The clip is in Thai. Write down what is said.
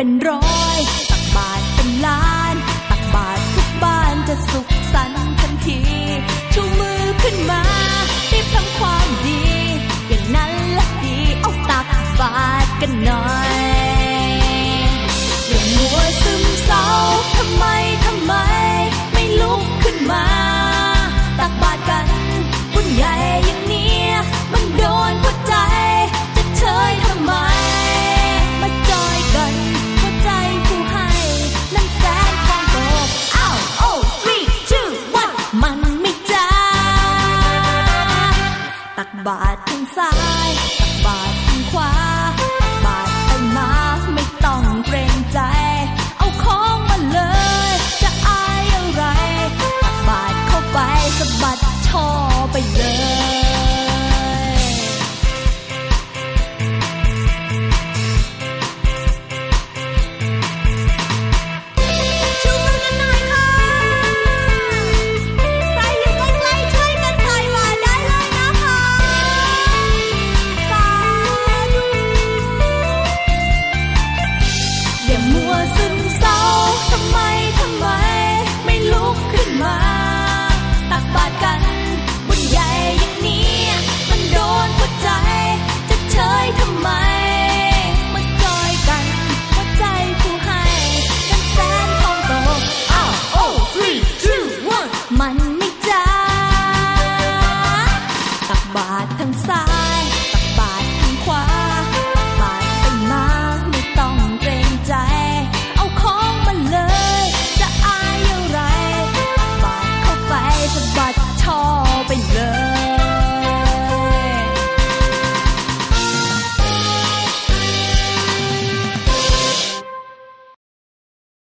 เป็นร้อย ตักบาทเป็นล้าน ตักบาททุกบ้านจะสุขสันต์ทันที ชูมือขึ้นมารีบทำความดี อย่างนั้นละดีเอาตักบาทกันหน่อยอย่ามัวซึมเศร้าทำไม บาตรทางซ้าย ตักบาตรทางขวา